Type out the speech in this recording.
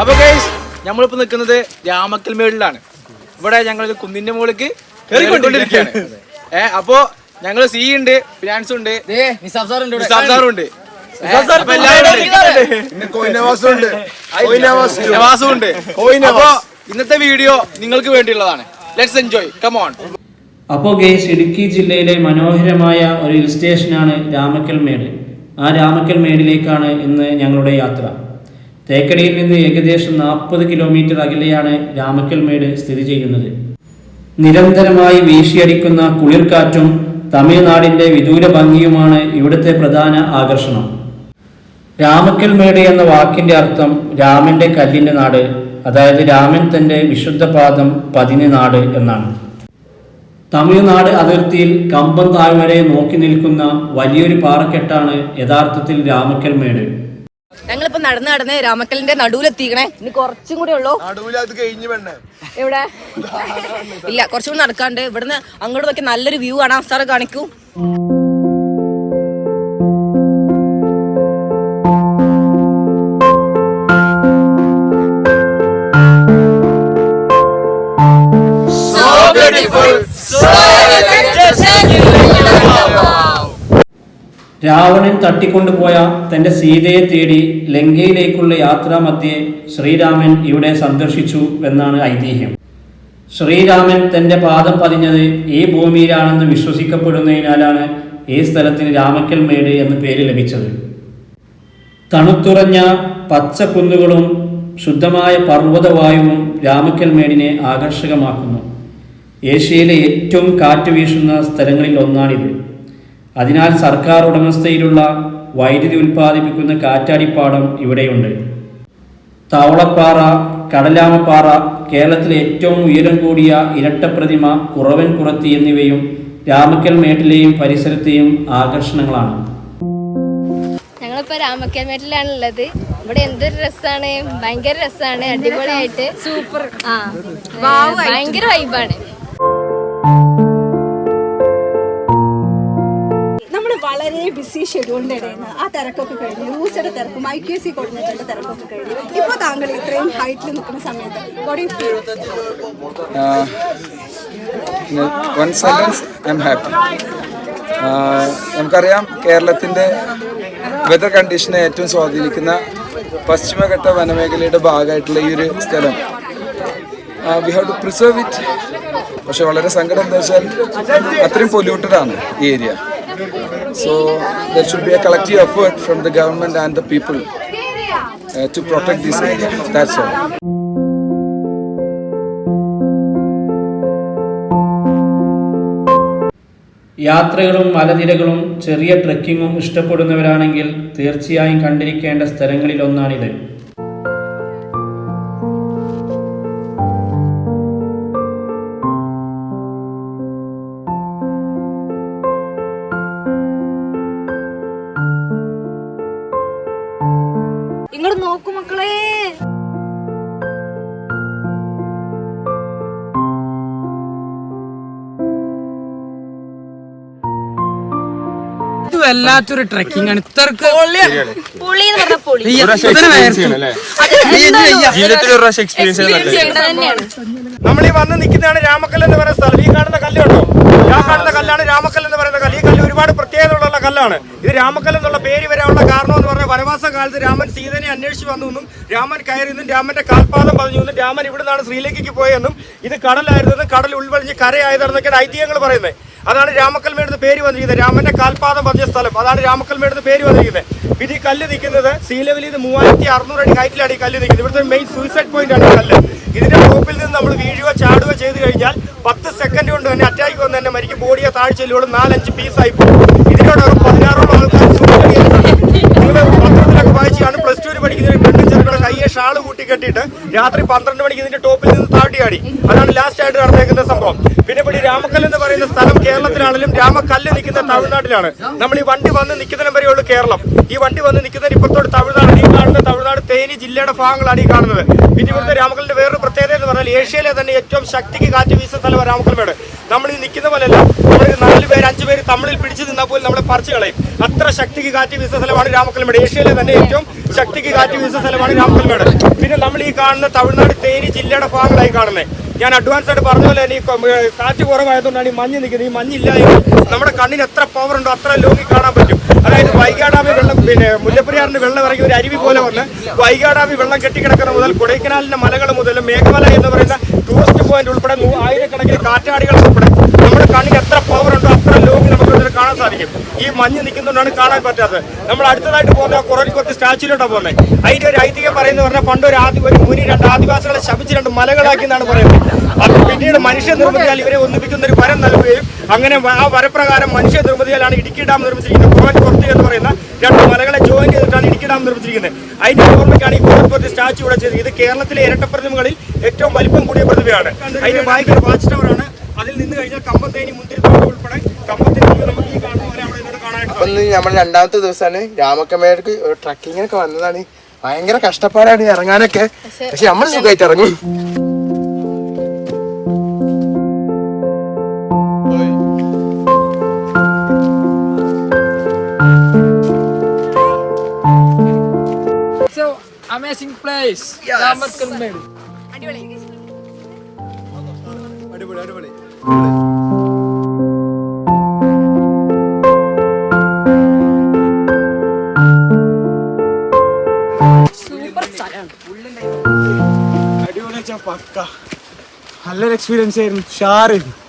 അപ്പൊ ഗൈസ് നമ്മളിപ്പോ നിൽക്കുന്നത് രാമക്കൽ മേളിലാണ് ഇവിടെ ഞങ്ങൾ കുന്നിന്റെ മുകളിലേക്ക് കയറിക്കൊണ്ടിരിക്കുകയാണ് ഏഹ് അപ്പോ ഞങ്ങൾ സി ഉണ്ട് ഫിനാൻസ് ഉണ്ട്. നിസാബ് ഉണ്ട്. അപ്പൊ ഇന്നത്തെ വീഡിയോ നിങ്ങൾക്ക് വേണ്ടിയുള്ളതാണ്. ലെറ്റ്സ് എൻജോയ് കമോൺ അപ്പോൾ ഗേസ് ഇടുക്കി ജില്ലയിലെ മനോഹരമായ ഒരു ഹിൽ സ്റ്റേഷനാണ് രാമക്കൽ മേട് ആ രാമക്കൽമേടിലേക്കാണ് ഇന്ന് ഞങ്ങളുടെ യാത്ര. തേക്കടിയിൽ നിന്ന് ഏകദേശം നാൽപ്പത് കിലോമീറ്റർ അകലെയാണ് രാമക്കൽമേട് സ്ഥിതി ചെയ്യുന്നത്. നിരന്തരമായി വീശിയടിക്കുന്ന കുളിർക്കാറ്റും തമിഴ്നാടിന്റെ വിദൂര ഭംഗിയുമാണ് ഇവിടുത്തെ പ്രധാന ആകർഷണം. രാമക്കൽമേട് എന്ന വാക്കിന്റെ അർത്ഥം രാമന്റെ കല്ലിന്റെ നാട് അതായത് രാമൻ തന്റെ വിശുദ്ധ പാദം പതിന് നാട് എന്നാണ്. തമിഴ്നാട് അതിർത്തിയിൽ കമ്പം താഴ്വരെ നോക്കി നിൽക്കുന്ന വലിയൊരു പാറക്കെട്ടാണ് യഥാർത്ഥത്തിൽ രാമക്കൽ മേട് ഞങ്ങളിപ്പോ നടന്ന് നടന്ന് രാമക്കലിന്റെ നടുവിലെത്തിക്കണേ. ഇനി കുറച്ചും കൂടെ ഉള്ളൂ. എവിടെ? ഇല്ല കുറച്ചും കൂടി നടക്കാണ്ട്. ഇവിടുന്ന് അങ്ങോട്ട് നോക്കി നല്ലൊരു വ്യൂ ആണ്. സാറ് കാണിക്കൂ. രാവണൻ തട്ടിക്കൊണ്ടുപോയ തന്റെ സീതയെ തേടി ലങ്കയിലേക്കുള്ള യാത്രാമധ്യേ ശ്രീരാമൻ ഇവിടെ സന്ദർശിച്ചു എന്നാണ് ഐതിഹ്യം. ശ്രീരാമൻ തന്റെ പാദം പതിഞ്ഞത് ഈ ഭൂമിയിലാണെന്ന് വിശ്വസിക്കപ്പെടുന്നതിനാലാണ് ഈ സ്ഥലത്തിന് രാമക്കൽ മേട് എന്ന പേര് ലഭിച്ചത്. തണുത്തുറഞ്ഞ പച്ചക്കുന്നുകളും ശുദ്ധമായ പർവതവായുവും രാമക്കൽ മേടിനെ ആകർഷകമാക്കുന്നു. ഏഷ്യയിലെ ഏറ്റവും കാറ്റ് വീശുന്ന സ്ഥലങ്ങളിൽ ഒന്നാണിത്. അതിനാൽ സർക്കാർ ഉടമസ്ഥയിലുള്ള വൈദ്യുതി ഉൽപ്പാദിപ്പിക്കുന്ന കാറ്റാടിപ്പാടം ഇവിടെയുണ്ട്. തവളപ്പാറ കടലാമപ്പാറ കേരളത്തിലെ ഏറ്റവും ഉയരം കൂടിയ ഇരട്ടപ്രതിമ കുറവൻ കുറത്തി എന്നിവയും രാമക്കൽ മേട്ടിലെയും പരിസരത്തെയും ആകർഷണങ്ങളാണ്. ഞങ്ങളിപ്പോ രാമക്കൽമേട്ടിലാണ് ഉള്ളത് ഇവിടെ എന്തൊരു രസാണ്. ഭയങ്കര രസാണ്. അടിപൊളിയായിട്ട്. സൂപ്പർ ആ. ഭയങ്കര വൈബാണ് വളരെ ബിസി ഷെഡ്യൂളിന്റെ ഇടയിൽ നിന്ന് ആ തിരക്കൊക്കെ കഴിഞ്ഞു യൂസറുടെ തിരക്കും ഐ ക്യു സി കോർഡിനേറ്ററിന്റെ തിരക്കൊക്കെ കഴിഞ്ഞു ഇപ്പൊ താങ്കൾ ഇത്രയും ഹൈറ്റിൽ നിൽക്കുന്ന സമയത്ത്? One sentence I'm happy നമുക്കറിയാം കേരളത്തിന്റെ വെതർ കണ്ടീഷനെ ഏറ്റവും സ്വാധീനിക്കുന്ന പശ്ചിമഘട്ട വനമേഖലയുടെ ഭാഗമായിട്ടുള്ള ഈ ഒരു സ്ഥലം. We have to preserve it പക്ഷെ വളരെ സങ്കടം എന്താ വെച്ചാൽ അത്രയും പൊല്യൂട്ടഡ് ആണ് ഈ area so should be a collective effort from the government and the people uh, to protect this area. That's all. യാത്രകളും മലനിരകളും ചെറിയ ട്രെക്കിങ്ങും ഇഷ്ടപ്പെടുന്നവരാണെങ്കിൽ തീർച്ചയായും കണ്ടിരിക്കേണ്ട സ്ഥലങ്ങളിലൊന്നാണിത് വല്ലാത്തൊരു ട്രക്കിംഗ് ആണ്. ഇത്രക്ക് നമ്മൾ ഈ വന്ന് നിൽക്കുന്നതാണ് രാമക്കൽ എന്ന് പറയുന്ന സ്ഥലം. ഈ കാണുന്ന കല്ലുണ്ടോ ഞാൻ കാണുന്ന കല്ലാണ് രാമക്കൽ എന്ന് പറയുന്ന കല്ല്. ഈ കല്ല് ഒരുപാട് പ്രത്യേകത ഉള്ള കല്ലാണ്. ഇത് രാമക്കൽ എന്നുള്ള പേര് വരാനുള്ള കാരണം എന്ന് പറഞ്ഞാൽ വനവാസ കാലത്ത് രാമൻ സീതനെ അന്വേഷിച്ച് വന്നു എന്നും രാമൻ കയറി നിന്നും രാമന്റെ കാൽപാദം പതിഞ്ഞു എന്നും രാമൻ ഇവിടെ നിന്നാണ് ശ്രീലങ്കയ്ക്ക് പോയെന്നും ഇത് കടലായിരുന്നെന്നും കടൽ ഉൾവഴിഞ്ഞ് കരയായതാണെന്നൊക്കെയാണ് ഐതിഹ്യങ്ങൾ പറയുന്നത്. അതാണ് രാമക്കൽ മേടുന്ന പേര് വന്നിരിക്കുന്നത്. രാമന്റെ കാൽപാദം പതിഞ്ഞ സ്ഥലം. അതാണ് രാമക്കൽ മേടുന്ന പേര് വന്നിരിക്കുന്നത്. പിന്നെ ഈ കല്ല് നിൽക്കുന്നത് സീ ലെവലിൽ മൂവായിരത്തി അറുന്നൂറ് അടി ഹൈറ്റിലാണ് ഈ കല്ല് നിൽക്കുന്നത്. ഇവിടുത്തെ മെയിൻ സൂയിസൈഡ് പോയിന്റ് ആണ് കല്ല്. ഇതിന്റെ ടോപ്പിൽ നിന്ന് നമ്മൾ വീഴുകയോ ചാടുകയോ ചെയ്ത് കഴിഞ്ഞാൽ പത്ത് സെക്കൻഡ് കൊണ്ട് തന്നെ അറ്റാക്ക് വന്ന് തന്നെ മരിക്കും. ബോഡിയെ താഴ്ചയിലൂടെ നാലഞ്ച് പീസ് ആയി പോകും. ഇതിനോട് ഒരു പതിനാറോളം ആൾക്കാർ പത്രത്തിലൊക്കെ വായിച്ചാണ്. പ്ലസ് ടുവിന് പഠിക്കുന്ന ഒരു കയ്യെ ഷാൾ കൂട്ടി കെട്ടിയിട്ട് രാത്രി പന്ത്രണ്ട് മണിക്ക് ഇതിന്റെ ടോപ്പിൽ നിന്ന് താഴ്ത്തിയാടി അതാണ് ലാസ്റ്റ് ആയിട്ട് നടന്നേക്കുന്ന സംഭവം. രാമക്കല്ല് എന്ന് പറയുന്ന സ്ഥലം കേരളത്തിലാണെങ്കിലും രാമക്കല്ല് നിൽക്കുന്ന തമിഴ്നാട്ടിലാണ്. നമ്മൾ ഈ വണ്ടി വന്ന് നിൽക്കുന്നതിനും വരെയുള്ളൂ കേരളം. ഈ വണ്ടി വന്ന് നിൽക്കുന്നതിന് ഇപ്പുറത്തോട് തമിഴ്നാട് ഈ കാണുന്ന തമിഴ്നാട് തേനി ജില്ലയുടെ ഭാഗങ്ങളാണ് ഈ കാണുന്നത്. പിന്നെ ഇവിടുത്തെ രാമക്കല്ലിന്റെ വേറൊരു പ്രത്യേകത എന്ന് പറഞ്ഞാൽ ഏഷ്യയിലെ തന്നെ ഏറ്റവും ശക്തിക്ക് കാറ്റ് വീശുന്ന സ്ഥലമാണ് രാമക്കൽമേട് നമ്മൾ ഈ നിൽക്കുന്ന പോലെയല്ല. നമ്മൾ നാല് പേര് അഞ്ച് പേര് തമിഴിൽ പിടിച്ചു നിന്നാൽ പോലും നമ്മളെ പറിച്ചു കളയും. അത്ര ശക്തിക്ക് കാറ്റ് വീശുന്ന സ്ഥലമാണ് രാമക്കൽമേട് ഏഷ്യയിലെ തന്നെ ഏറ്റവും ശക്തിക്ക് കാറ്റ് വീശുന്ന സ്ഥലമാണ് രാമക്കൽമേട് പിന്നെ നമ്മൾ ഈ കാണുന്ന തമിഴ്നാട് തേനി ജില്ലയുടെ ഭാഗങ്ങളായി കാണുന്നത്. ഞാൻ അഡ്വാൻസ് ആയിട്ട് പറഞ്ഞ പോലെ കാറ്റ് കുറവായതുകൊണ്ടാണ് ഈ മഞ്ഞ് നിൽക്കുന്നത്. ഈ മഞ്ഞില്ല എങ്കിൽ നമ്മുടെ കണ്ണിന് എത്ര പവർ ഉണ്ടോ അത്ര ലോങ്ങി കാണാൻ പറ്റും. അതായത് വൈകാടാമി വെള്ളം പിന്നെ മുല്ലപ്പെരിയാറിന്റെ വെള്ളം ഇറങ്ങി ഒരു അരുവി പോലെ വന്ന് വൈകാടാമി വെള്ളം കെട്ടിക്കിടക്കുന്ന മുതൽ കൊടൈക്കനാലിന്റെ മലകൾ മുതൽ മേഘമല എന്ന് പറയുന്ന ടൂറിസ്റ്റ് പോയിന്റ് ഉൾപ്പെടെ ആയിരക്കണക്കിന് കാറ്റാടികൾ ഉൾപ്പെടെ നമ്മുടെ കണ്ണിന് എത്ര പവർ ഉണ്ടോ അത്ര ലോങ്ങി നമുക്ക് ഇതിൽ കാണാൻ സാധിക്കും. ഈ മഞ്ഞ് നിൽക്കുന്നതുകൊണ്ടാണ് കാണാൻ പറ്റാത്തത്. നമ്മൾ അടുത്തതായിട്ട് പോകുന്ന കുറൽക്കൊത്ത് സ്റ്റാച്യൂലോട്ടാണ് പോകുന്നത് അതിന്റെ ഒരു ഐതിഹ്യം പറയുന്നത് പറഞ്ഞാൽ പണ്ട് ഒരു ആദി ഒരു മുനി രണ്ട് ആദിവാസികളെ ശപിച്ച് രണ്ട് മലകളാക്കി എന്നാണ് പറയുന്നത്. അത് പിന്നീട് മനുഷ്യ നിർമ്മിതിയാൽ ഇവരെ ഒന്നിപ്പിക്കുന്ന ഒരു വരം നൽകുകയും അങ്ങനെ ആ വരപ്രകാരം മനുഷ്യ നിർമ്മിതിയാലാണ് ഇടുക്കി ഡാം നിർമ്മിച്ചിരിക്കുന്നത്. കുറൽക്കൊത്ത് എന്ന് പറയുന്ന രണ്ട് മലകളെ ജോയിൻ ചെയ്തിട്ടാണ് ഇടുക്കി ഡാം നിർമ്മിച്ചിരിക്കുന്നത്. അതിന്റെ ഓർമ്മയ്ക്കാണ് ഈ കുറൽക്കൊത്ത് സ്റ്റാച്യൂ ഇവിടെ ചെയ്തത്. ഇത് കേരളത്തിലെ ഇരട്ട പ്രതിമകളിൽ ഏറ്റവും വലിപ്പം കൂടിയ പ്രതിമയാണ്. അതിന്റെ ബാക്കിൽ വാച്ച് ടവറാണ്. അതിൽ നിന്ന് കഴിഞ്ഞാൽ കമ്പത്തേനി മുന്തിരിത്തോട്ടം ഉൾപ്പെടെ കമ്പത്തേനി നമുക്ക് ഈ അവിടെ കാണാനായിട്ട് നമ്മൾ രണ്ടാമത്തെ ദിവസമാണ് രാമക്കമ്മേടക്ക് ട്രക്കിങ്ങിനൊക്കെ വന്നതാണ്. ഭയങ്കര കഷ്ടപ്പാടാണ് ഈ ഇറങ്ങാനൊക്കെ. പക്ഷെ നമ്മൾ സുഖമായിട്ട് ഇറങ്ങി. അടിപൊളി അടിപൊളി. അടിപൊളി പക്ക. നല്ലൊരു എക്സ്പീരിയൻസ് ആയിരുന്നു. ഷാറ്